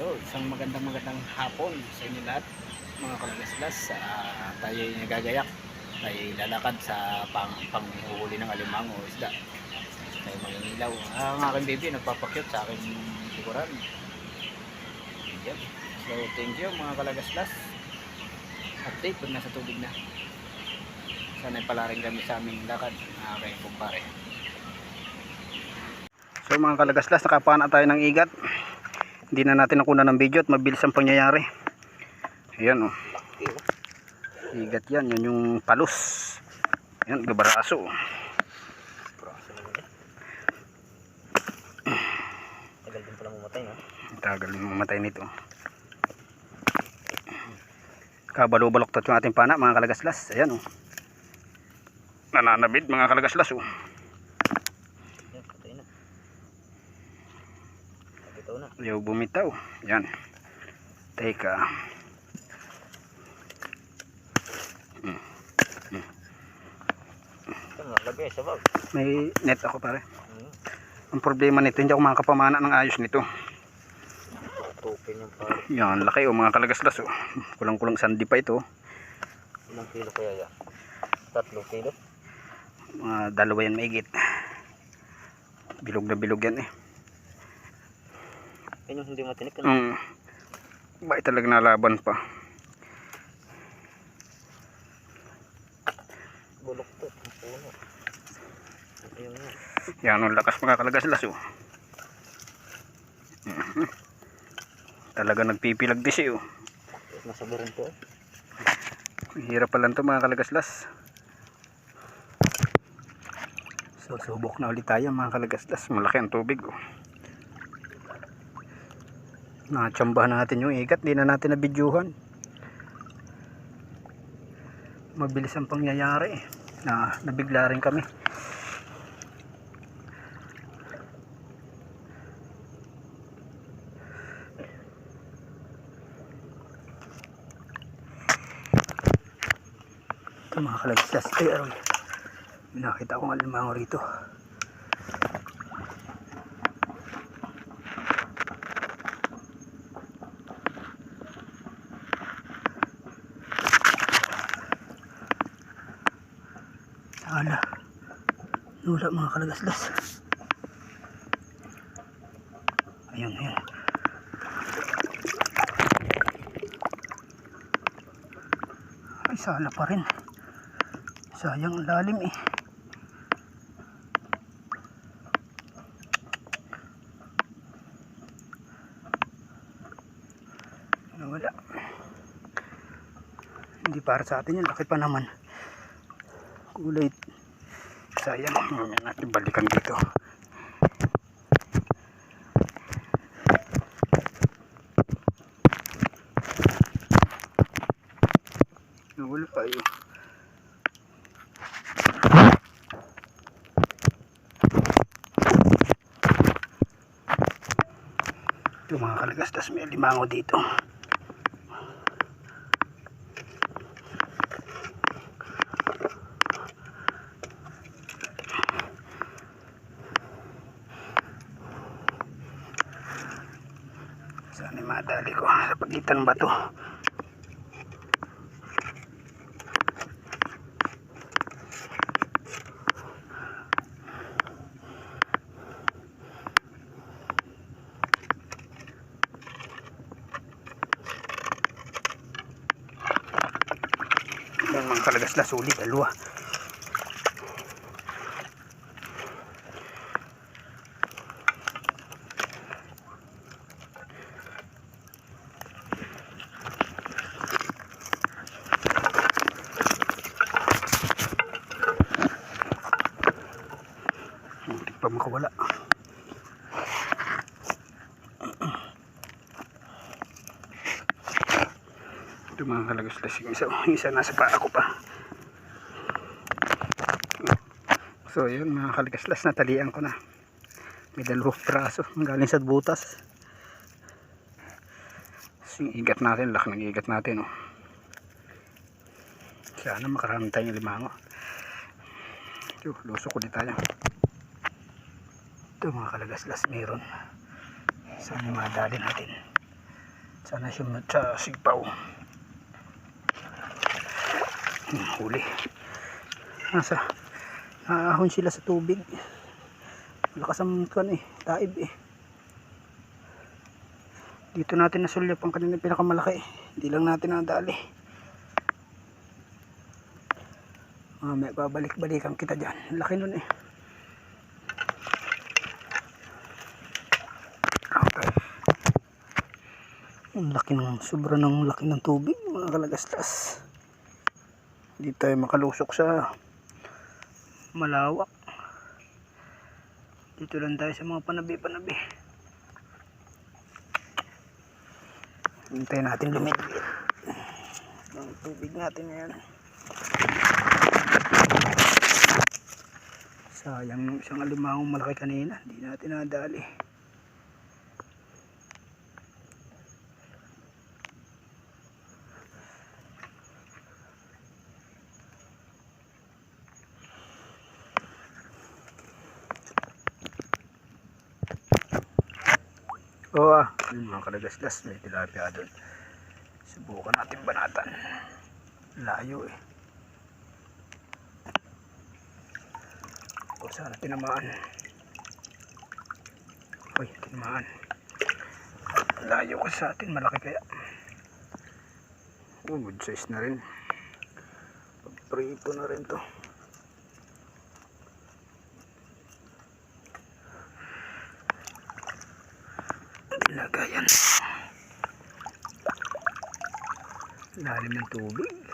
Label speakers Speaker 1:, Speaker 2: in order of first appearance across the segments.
Speaker 1: So, isang magandang magandang hapon sa inyo lahat mga kalagaslas. Uh, tayo ay nagagayak. Tayo ay lalakad sa pang panghuhuli ng alimang o isda. Tayo mangingilaw. Ah, ang aking baby nagpapakyot sa aking likuran. Yan. So, thank you mga kalagaslas. Update pag nasa tubig na. Sana pala rin kami sa aming lakad. Mga aking kumpare. So mga kalagaslas, nakapana tayo ng igat hindi na natin nakuha ng video at mabilis ang pangyayari. Ayan oh. Igat yan. Yan yung palos. Ayan gabaraso.
Speaker 2: Tagal din pala mamatay, no?
Speaker 1: tagal yung mamatay nito. Kabalo-baloktot yung ating pana mga kalagaslas. Ayan oh. Nananabid mga kalagaslas oh
Speaker 2: Yan, patay na. Nakitaw na.
Speaker 1: Ayaw bumitaw. Yan. Teka.
Speaker 2: Sa bag.
Speaker 1: may net ako pare.
Speaker 2: Hmm.
Speaker 1: ang problema nito hindi ako makakapamana ng ayos nito. Yan laki oh mga kalagaslas oh. Kulang kulang sandi pa ito
Speaker 2: Ilang kilo kaya yan? Tatlong kilo?
Speaker 1: mga dalawa yan maigit bilog na bilog yan eh
Speaker 2: Yan yung hindi matinik. Ano?
Speaker 1: mm. bakit talaga nalaban pa
Speaker 2: Bulok to. Puno. Ayun nga.
Speaker 1: yan ang lakas mga kalagaslas oh Mhm. talaga nagpipilag disi oh
Speaker 2: Nasa barin to. eh.
Speaker 1: hirap pala to mga kalagaslas so subok na ulit tayo mga kalagaslas malaki ang tubig oh. Natsambahan natin yung ikat di na natin nabidyuhan mabilis ang pangyayari na nabigla rin kami. Ito mga kalagaslas ay aroy. Nakita akong alimango rito sana nula mga kalagaslas ayun ayun. Ay sana pa rin. Sayang ang lalim eh. Wala. Hindi para sa atin yan laki pa naman. Kulay sayang mamaya natin balikan dito. Wala pa ito mga kalagastas may limango dito sana madali ko sa pagitan ng bato Yan mga kalagaslas ulit dalawa pa makawala ito mga kalagaslas yung isa, isa nasa paa ko pa. So yun mga kalagaslas natalian ko na. May dalawang praso galing sa butas. So, yung igat natin laki ng igat natin oh. sana makarami tayong limango. Ito lusok ulit tayo ito mga kalagaslas meron sana madali natin Sana sumunod sa sigpaw. Hmm, huli. Nasa, naahon sila sa tubig. Malakas ang kan eh, taib eh. Dito natin nasulyap ang kanina pinakamalaki. Hindi lang natin nadali. Mamaya babalik-balikan kita dyan. Laki nun eh. Ang laki ng, sobra ng laki ng tubig, mga kalagastas. Hindi tayo makalusok sa malawak. Dito lang tayo sa mga panabi-panabi. Hintayin natin lumit-limit. Ang tubig natin ngayon. Sayang yung isang alimahong malaki kanina. Hindi natin nadali. Oo ah, yun mga kalagasdas, may tilapia doon. Subukan natin banatan. Layo eh. O sana tinamaan. Uy, tinamaan. Layo kasi sa atin, malaki kaya. Oh, good size na rin. Pagprito na rin to. Lagayan. Lalim ng tubig.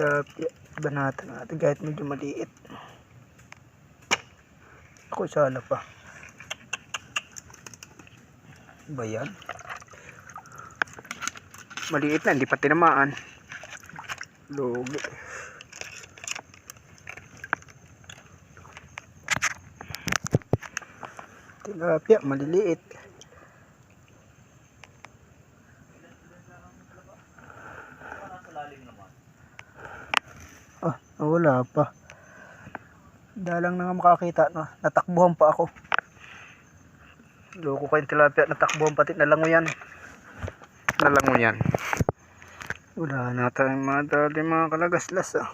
Speaker 1: Tilapia banata natin kahit medyo maliit. Ako sana pa. Ba yan? Maliit na hindi pa tinamaan. Logi tilapia maliliit Ah, wala pa. Dalang na nga makakita, no? natakbuhan pa ako. Loko kayong tilapia, natakbuhan pati, nalango yan. Nalango yan. Wala na tayong madali mga kalagaslas, ah.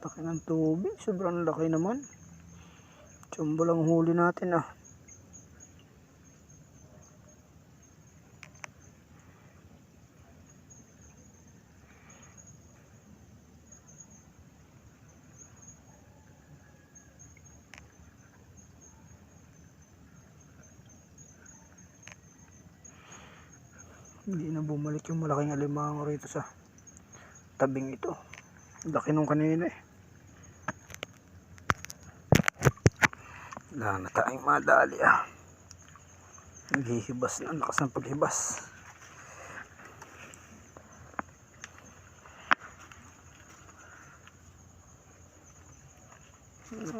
Speaker 1: Laki ng tubig, sobrang laki naman. Jumbo lang huli natin, ah. Hindi na bumalik yung malaking alimango rito sa tabing ito. Laki nung kanina eh. Wala na tayong madali ah. Naghihibas na. Lakas ng paghibas.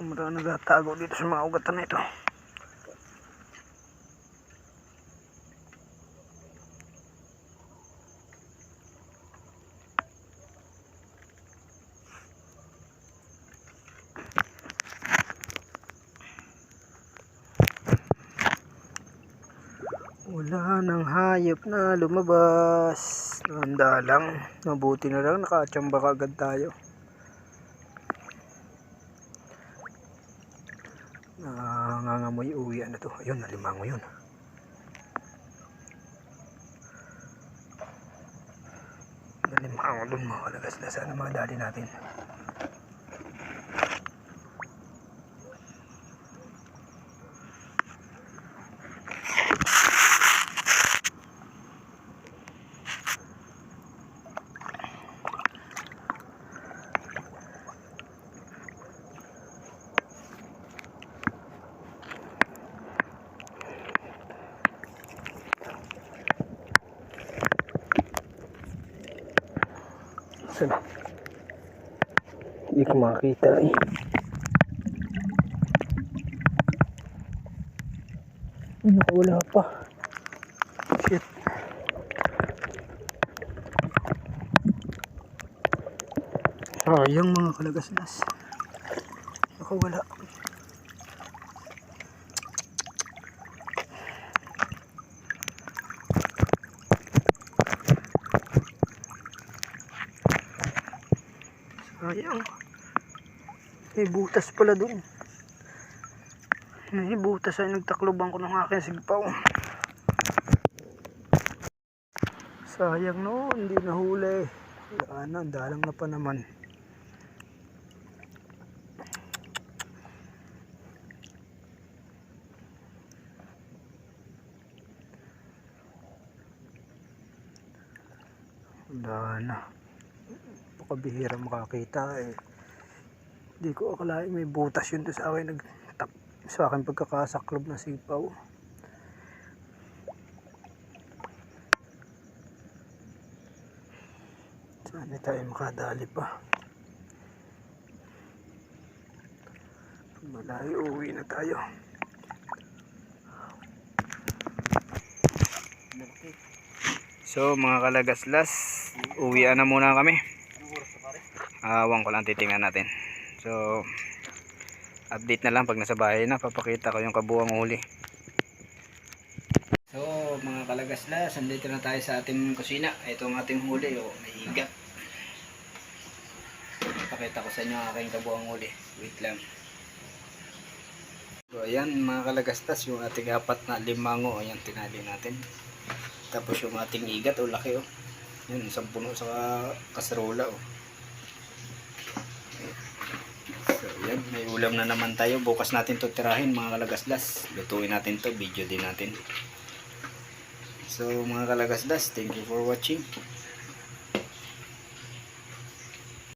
Speaker 1: Marami nagtatago dito sa mga ugatan na ito. Wala nang hayop na lumabas. Handa lang. Mabuti na lang nakatsamba kagad tayo. Nangangamoy uwi na to. Ayun, nalimango yun. Nalimango dun mga kalagaslas. Ano mga dali natin? Saan? Hindi ko makita eh. Naku, wala pa. Shit. Sayang mga kalagaslas. Naku, wala. Sayang. May butas pala dun. May butas ay nagtakloban ko ng aking sigpaw. Sayang no, hindi nahuli. Wala na, dalang na pa naman. Wala na bihira makakita eh. Hindi ko akalain may butas yun to sa akin nag sa akin pagkakasaklob ng sipaw. Saan tayo makadali pa? Malayo uwi na tayo. So mga kalagaslas, uwian na muna kami. Awang ko lang titingnan natin. So, update na lang pag nasa bahay na. Papakita ko yung kabuang huli. So, mga kalagaslas, andito na tayo sa ating kusina. Ito ang ating huli. O, may higat. Pakita ko sa inyo ang aking kabuang huli. Wait lang. So, ayan mga kalagastas, yung ating apat na limango. Ayan, tinali natin. Tapos yung ating igat, o laki o. Yun, isang puno sa kaserola o. So, yan, may ulam na naman tayo. Bukas natin to tirahin mga kalagaslas. Lutuin natin to, video din natin. So, mga kalagaslas, thank you for watching.